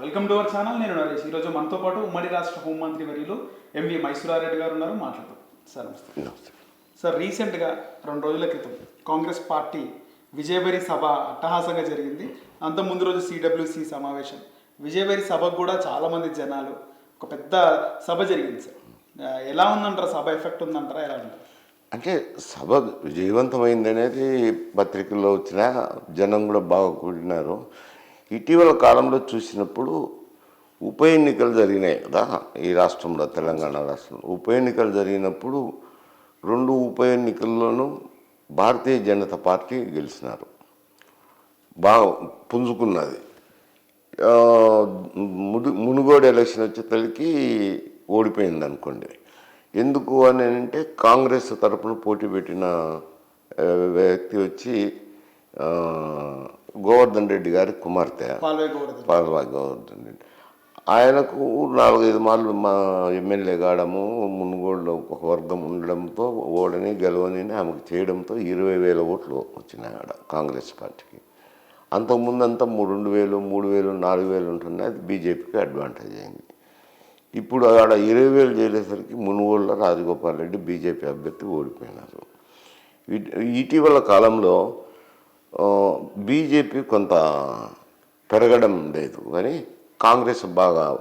Welcome to our channel నేను నరేష్. ఈరోజు మనతో పాటు ఉమ్మడి రాష్ట్ర హోంమంత్రి వర్యులు ఎంవి మైసూరారెడ్డి గారు ఉన్నారు. మాట్లాడతాం సార్ నమస్తే. నమస్తే. సార్ రీసెంట్గా రెండు రోజుల క్రితం కాంగ్రెస్ పార్టీ విజయబరి సభ అట్టహాసంగా జరిగింది. అంత ముందు రోజు సిడబ్ల్యూసి సమావేశం. విజయబరి సభకు కూడా చాలామంది జనాలు ఒక పెద్ద సభ జరిగింది సార్. ఎలా ఉందంటారా? సభ ఎఫెక్ట్ ఉందంటారా? ఎలా ఉంది అంటే సభ విజయవంతమైంది అనేది పత్రికల్లో వచ్చిన జనం కూడా బాగా కూడినారు ఇటీవల కాలంలో చూసినప్పుడు ఉప ఎన్నికలు జరిగినాయి కదా ఈ రాష్ట్రంలో తెలంగాణ రాష్ట్రంలో. ఉప ఎన్నికలు జరిగినప్పుడు రెండు ఉప ఎన్నికల్లోనూ భారతీయ జనతా పార్టీ గెలిచినారు. బాగా పుంజుకున్నది. ముడి ముడు మునుగోడు ఎలక్షన్ వచ్చేసరికి ఓడిపోయింది అనుకోండి ఎందుకు అని అంటే కాంగ్రెస్ తరపున పోటీ పెట్టిన వ్యక్తి వచ్చి గోవర్ధన్ రెడ్డి గారి కుమార్తె. పాల్వే గోవర్ధన్ రెడ్డి. ఆయనకు నాలుగైదు మార్లు మా ఎమ్మెల్యే కావడము మునుగోడులో ఒక వర్గం ఉండడంతో ఓడని గెలవని ఆమెకు చేయడంతో ఇరవై వేల ఓట్లు వచ్చినాయి ఆడ కాంగ్రెస్ పార్టీకి. అంతకుముందు అంతా రెండు వేలు మూడు వేలు నాలుగు వేలు ఉంటుండే అది బీజేపీకి అడ్వాంటేజ్ అయింది. ఇప్పుడు ఆడ ఇరవై వేలు చేసేసరికి మునుగోడులో రాజగోపాల్ రెడ్డి బీజేపీ అభ్యర్థి ఓడిపోయినారు. ఇట్- ఇటీవల కాలంలో బీజేపీ కొంత పెరగడం లేదు. కానీ కాంగ్రెస్ బాగా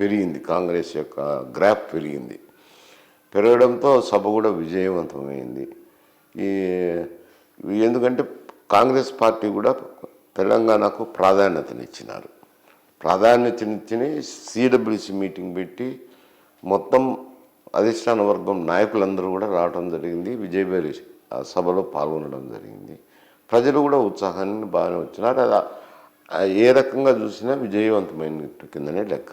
పెరిగింది. కాంగ్రెస్ యొక్క గ్రాఫ్ పెరిగింది. పెరగడంతో సభ కూడా విజయవంతమైంది. ఈ ఎందుకంటే కాంగ్రెస్ పార్టీ కూడా తెలంగాణకు ప్రాధాన్యతనిచ్చినారు. ప్రాధాన్యతనిచ్చిన సిడబ్ల్యూసి మీటింగ్ పెట్టి మొత్తం అధిష్టాన వర్గం నాయకులందరూ కూడా రావడం జరిగింది. విజయబేరి ఆ సభలో పాల్గొనడం జరిగింది. ప్రజలు కూడా ఉత్సాహాన్ని బాగానే వచ్చినారు. అది ఏ రకంగా చూసినా విజయవంతమైనట్టు కిందనే లెక్క.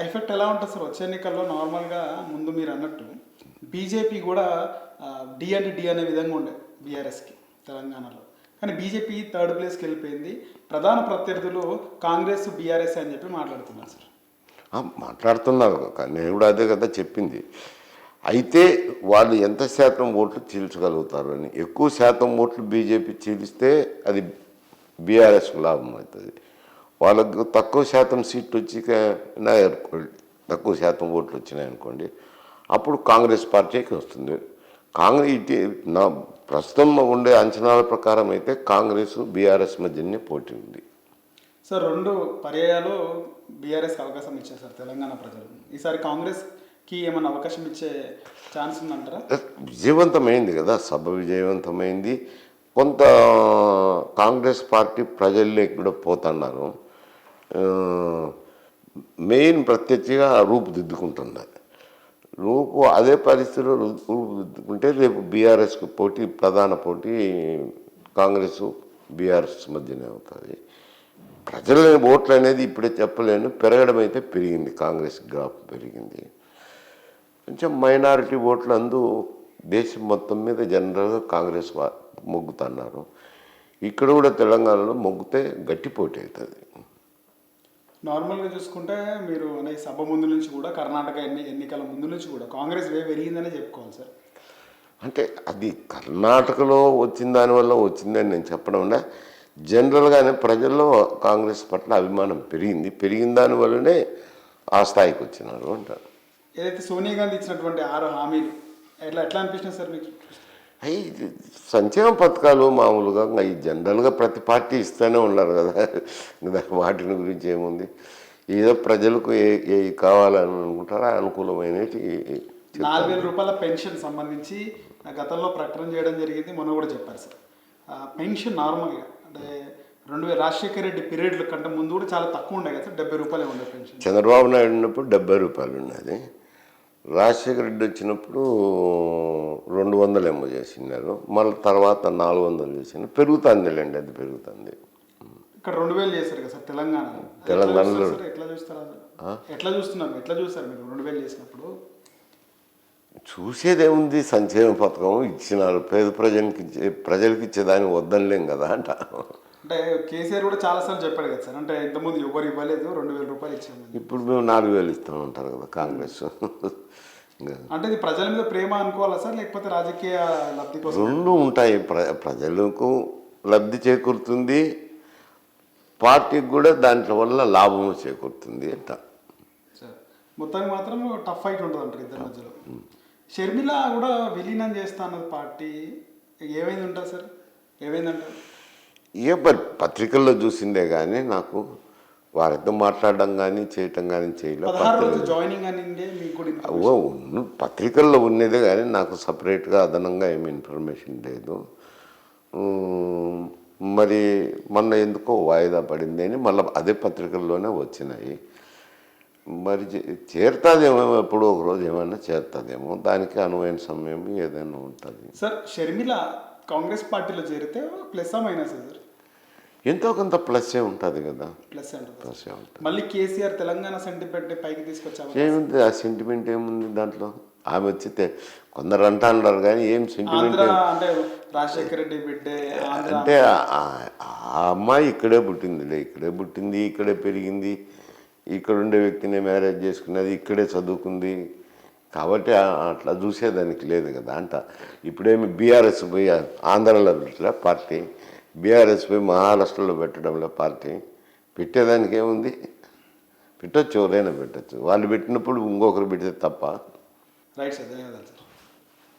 ఎఫెక్ట్ ఎలా ఉంటుంది సార్? వచ్చే ఎన్నికల్లో నార్మల్గా ముందు మీరు అన్నట్టు బీజేపీ కూడా డి అంటే డి అనే విధంగా ఉండే బీఆర్ఎస్కి తెలంగాణలో. కానీ బీజేపీ థర్డ్ ప్లేస్కి వెళ్ళిపోయింది. ప్రధాన ప్రత్యర్థులు కాంగ్రెస్ బీఆర్ఎస్ అని చెప్పి మాట్లాడుతున్నారు సార్. మాట్లాడుతున్నారు. కానీ నేను కూడా అదే కదా చెప్పింది. అయితే వాళ్ళు ఎంత శాతం ఓట్లు చీల్చగలుగుతారు అని ఎక్కువ శాతం ఓట్లు బీజేపీ చీలిస్తే అది బీఆర్ఎస్కు లాభం అవుతుంది. వాళ్ళకు తక్కువ శాతం సీట్లు వచ్చి అనుకోండి. తక్కువ శాతం ఓట్లు వచ్చినాయనుకోండి అప్పుడు కాంగ్రెస్ పార్టీకి వస్తుంది. కాంగ్రెస్ ఇటీ నా ప్రస్తుతం ఉండే అంచనాల ప్రకారం అయితే కాంగ్రెస్ బీఆర్ఎస్ మధ్యనే పోటీ ఉంది. సార్ రెండు పర్యాయాలు బీఆర్ఎస్ అవకాశం ఇచ్చారు సార్ తెలంగాణ ప్రజలు. ఈసారి కాంగ్రెస్ ఏమైనా అవకాశం ఇచ్చే ఛాన్స్ ఉందంటారా? విజయవంతమైంది కదా సభ విజయవంతమైంది. కొంత కాంగ్రెస్ పార్టీ ప్రజల్లోకి కూడా పోతున్నారు. మెయిన్ ప్రత్యక్షగా రూపుదిద్దుకుంటున్నది రూపు అదే పరిస్థితిలో రూపుదిద్దుకుంటే రేపు బీఆర్ఎస్కి పోటీ ప్రధాన పోటీ కాంగ్రెస్ బీఆర్ఎస్ మధ్యనే అవుతుంది. ప్రజల ఓట్లు అనేది ఇప్పుడే చెప్పలేను పెరగడం అయితే పెరిగింది కాంగ్రెస్ గ్రాఫ్ పెరిగింది. కొంచెం మైనారిటీ ఓట్లు అందు దేశం మొత్తం మీద జనరల్గా కాంగ్రెస్ మొగ్గుతున్నారు. ఇక్కడ కూడా తెలంగాణలో మొగ్గితే గట్టి పోటీ అవుతుంది నార్మల్గా చూసుకుంటే మీరు అనే సభ ముందు నుంచి కూడా కర్ణాటక ఎన్ని ఎన్నికల ముందు నుంచి కూడా కాంగ్రెస్ వే పెరిగిందనే చెప్పుకోవాలి సార్. అంటే అది కర్ణాటకలో వచ్చిన దానివల్ల వచ్చిందని నేను చెప్పడం. జనరల్గానే ప్రజల్లో కాంగ్రెస్ పట్ల అభిమానం పెరిగింది. పెరిగిన దానివల్లనే ఆ స్థాయికి వచ్చినారు అంటారు. ఏదైతే సోనియా గాంధీ ఇచ్చినటువంటి ఆరు హామీలు ఎట్లా ఎట్లా అనిపించినాయి సార్ మీకు? అయి సంక్షేమ పథకాలు మామూలుగా ఈ జనరల్గా ప్రతి పార్టీ ఇస్తూనే ఉన్నారు కదా. వాటిని గురించి ఏముంది? ఏదో ప్రజలకు ఏ ఏ కావాలని అనుకుంటారో? అనుకూలమైనవి నాలుగు వేల రూపాయల పెన్షన్ సంబంధించి గతంలో ప్రకటన చేయడం జరిగింది మొన్న కూడా చెప్పారు సార్. ఆ పెన్షన్ నార్మల్గా అంటే రెండు వేల రాజశేఖర రెడ్డి పీరియడ్ల కంటే ముందు కూడా చాలా తక్కువ ఉండే కదా సార్ డెబ్బై రూపాయలే ఉండే పెన్షన్. చంద్రబాబు నాయుడు ఉన్నప్పుడు డెబ్బై రూపాయలు ఉన్నది. రాజశేఖర రెడ్డి వచ్చినప్పుడు రెండు వందలు ఏమో చేసినారు. మళ్ళీ తర్వాత నాలుగు వందలు చేసిన అది పెరుగుతుంది. ఇక్కడ రెండు వేలు చేశారు కదా సార్ తెలంగాణలో. అది తెలంగాణలో. ఎట్లా చూస్తారు సార్? ఎట్లా చూస్తారు? అసలు? ఎట్లా చూస్తున్నారు? ఎట్లా చూస్తారు మీరు రెండు వేలు చేసినప్పుడు? చూసేదేముంది సంక్షేమ పథకం ఇచ్చినారు. పేద ప్రజలకి ఇచ్చే ప్రజలకి ఇచ్చేదాన్ని వద్దనలేం కదా అంట. అంటే కేసీఆర్ కూడా చాలాసార్లు చెప్పాడు కదా సార్ అంటే ఇంతకుముందు ఎవరు ఇవ్వలేదు రెండు వేల రూపాయలు ఇచ్చామని. ఇప్పుడు మేము నాలుగు వేలు ఇస్తామంటారు కదా కాంగ్రెస్. అంటే ఇది ప్రజల మీద ప్రేమ అనుకోవాలా సార్ లేకపోతే రాజకీయ లబ్ధి కోసం? రెండు ఉంటాయి. ప్ర ప్రజలకు లబ్ధి చేకూరుతుంది పార్టీకి కూడా దాంట్లో వల్ల లాభం చేకూరుతుంది అంట. సార్ మొత్తానికి మాత్రం టఫ్ ఫైట్ ఉంటుంది అంటారు ఇద్దరి మధ్యలో. షర్మిల కూడా విలీనం చేస్తా అన్నది పార్టీ. ఏమైంది ఉంటుంది సార్? ఏమైందంటారు? ఏ పత్రికల్లో చూసిందే కానీ నాకు వారితో మాట్లాడడం కానీ చేయటం కానీ చేయలే పదహారు రోజు జాయినింగ్ అని ఉండే మీకు కూడా information. ఓ ఉన్న- పత్రికల్లో ఉన్నదే కానీ నాకు సపరేట్గా అదనంగా ఏమి ఇన్ఫర్మేషన్ లేదు. మరి మొన్న ఎందుకో వాయిదా పడింది అని మళ్ళీ అదే పత్రికల్లోనే వచ్చినాయి. మరి చేరుతుందేమో ఎప్పుడో ఒక రోజు ఏమైనా చేరుతుందేమో దానికి అనువైన సమయం ఏదైనా ఉంటుంది. సార్ షర్మిల కాంగ్రెస్ పార్టీలో చేరితే ప్లస్ మైనస్ సార్? ఎంతో కొంత ప్లస్సే ఉంటుంది కదా. ప్లస్ అంటుంది ప్లస్సే ఉంటుంది. మళ్ళీ కేసీఆర్ తెలంగాణ సెంటిమెంట్ పైకి తీసుకొచ్చాము ఏముంది? ఆ సెంటిమెంట్ ఏముంది దాంట్లో? ఆమె వచ్చితే కొందరు అంటా అన్నారు కానీ ఏం సెంటిమెంట్ అంటే ఆ- అమ్మాయి ఇక్కడే పుట్టిందిలే ఇక్కడే పుట్టింది ఇక్కడే పెరిగింది. ఇక్కడ ఉండే వ్యక్తిని మ్యారేజ్ చేసుకున్నది ఇక్కడే చదువుకుంది. కాబట్టి అట్లా చూసేదానికి లేదు కదా అంట. ఇప్పుడేమి బీఆర్ఎస్ పోయి ఆంధ్రాలో పార్టీ? బీఆర్ఎస్ పోయి మహారాష్ట్రలో పెట్టడంలో పార్టీ పెట్టేదానికి ఏముంది పెట్టచ్చు ఎవరైనా పెట్టచ్చు. వాళ్ళు పెట్టినప్పుడు ఇంకొకరు పెడితే తప్ప. రైట్ సార్ ధన్యవాదాలు సార్.